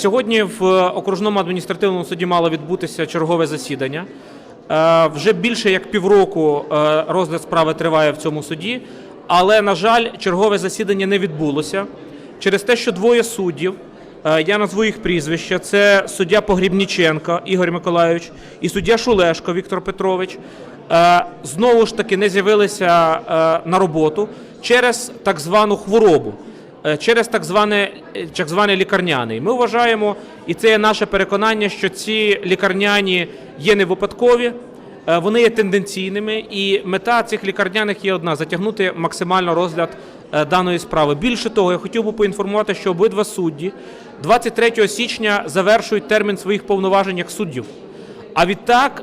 Сьогодні в окружному адміністративному суді мало відбутися чергове засідання. Е, Вже більше як півроку е, розгляд справи триває в цьому суді, але, на жаль, чергове засідання не відбулося. Через те, що двоє суддів, е, я назву їх прізвища, це суддя Погрібніченко Ігор Миколайович і суддя Шулешко Віктор Петрович, е, знову ж таки не з'явилися е, на роботу через так звану хворобу. е, через так зване е, так званий лікарняний. Ми вважаємо, і це є наше переконання, що ці лікарняні є не випадкові, е, вони є тенденційними, і мета цих лікарняних є одна затягнути максимально розгляд е, даної справи. Більше того, я хотів би поінформувати, що обидва судді 23 січня завершують термін своїх повноважень як суддів. А відтак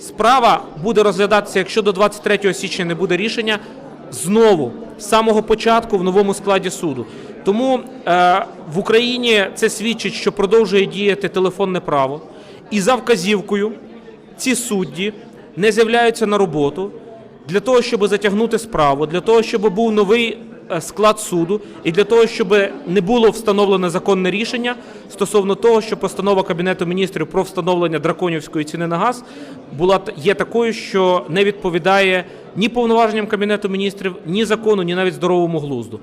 Справа буде розглядатися, якщо до 23 січня не буде рішення, знову з самого початку в новому складі суду. Тому е, в Україні це свідчить, що продовжує діяти телефонне право, і за вказівкою ці судді не з'являються на роботу для того, щоб затягнути справу, для того, щоб був новий склад суду, і для того, щоб не було встановлене законне рішення стосовно того, що постанова Кабінету міністрів про встановлення драконівської ціни на газ була є такою, що не відповідає ні повноваженням Кабінету міністрів, ні закону, ні навіть здоровому глузду.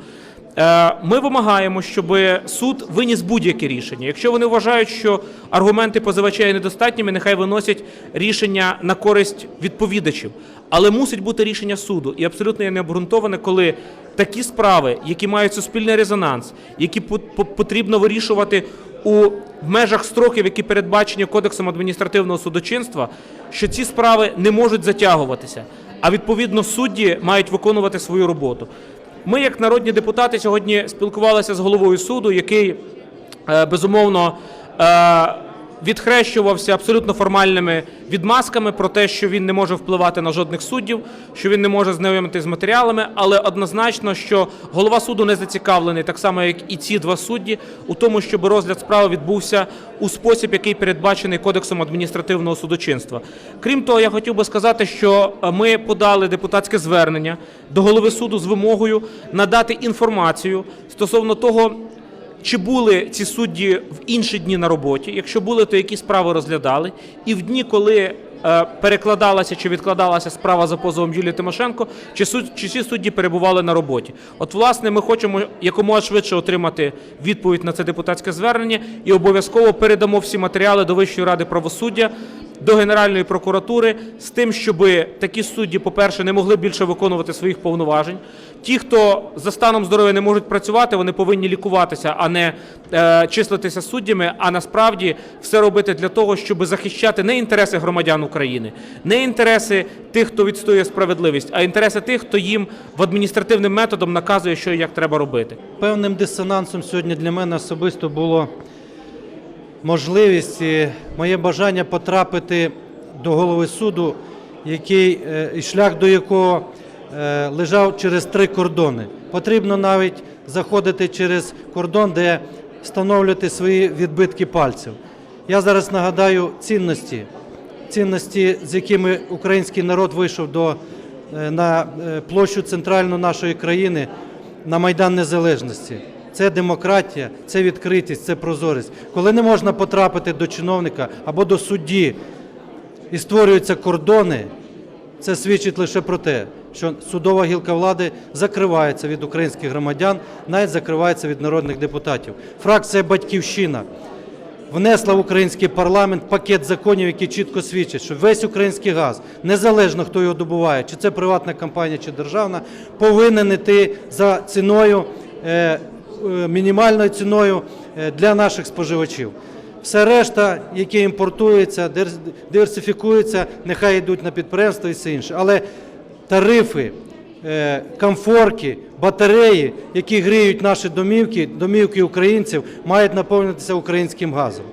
Е, Ми вимагаємо, щоб суд виніс будь-яке рішення. Якщо вони вважають, що аргументи позивача є недостатніми, нехай виносять рішення на користь відповідачів. Але мусить бути рішення суду. І абсолютно є необґрунтоване, коли такі справи, які мають суспільний резонанс, які по- по- потрібно вирішувати у межах строків, які передбачені Кодексом адміністративного судочинства, що ці справи не можуть затягуватися. А відповідно судді мають виконувати свою роботу. Ми, як народні депутати, сьогодні спілкувалися з головою суду, який е, безумовно е, відхрещувався абсолютно формальними відмазками про те, що він не може впливати на жодних суддів, що він не може знайомити з матеріалами, але однозначно, що голова суду не зацікавлений, так само як і ці два судді, у тому, щоб розгляд справи відбувся у спосіб, який передбачений Кодексом адміністративного судочинства. Крім того, я хотів би сказати, що е, ми подали депутатське звернення до голови суду з вимогою надати інформацію стосовно того. Чи були ці судді в інші дні на роботі? Якщо були, то які справи розглядали? І в дні, коли е, перекладалася чи відкладалася справа за позовом Юлії Тимошенко, чи, суд, чи ці судді перебували на роботі? От, власне, ми хочемо якомога швидше отримати відповідь на це депутатське звернення і обов'язково передамо всі матеріали до Вищої ради правосуддя. До Генеральної прокуратури з тим, щоб такі судді, по-перше, не могли більше виконувати своїх повноважень. Ті, хто за станом здоров'я не можуть працювати, вони повинні лікуватися, а не е, числитися суддями. А насправді все робити для того, щоб захищати не інтереси громадян України, не інтереси тих, хто відстоює справедливість, а інтереси тих, хто їм в адміністративним методом наказує, що і як треба робити. Певним дисонансом сьогодні для мене особисто було можливість моє бажання потрапити до голови суду, який, е, і шлях до якого е, лежав через три кордони. Потрібно навіть заходити через кордон, де встановлювати свої відбитки пальців. Я зараз нагадаю цінності, цінності, з якими український народ вийшов до, е, на площу центральну нашої країни на Майдан Незалежності. Це демократія, це відкритість, це прозорість. Коли не можна потрапити до чиновника або до судді і створюються кордони, це свідчить лише про те, що судова гілка влади закривається від українських громадян, навіть закривається від народних депутатів. Фракція Батьківщина внесла в український парламент пакет законів, які чітко свідчать, що весь український газ, незалежно хто його добуває, чи це приватна компанія, чи державна, повинен іти за ціною, е, мінімальною ціною е, для наших споживачів. Все решта, яке імпортується, дер- диверсифікується, нехай йдуть на підприємства і все інше. Але тарифи, е, комфорки, батареї, які гріють наші домівки, домівки українців, мають наповнитися українським газом.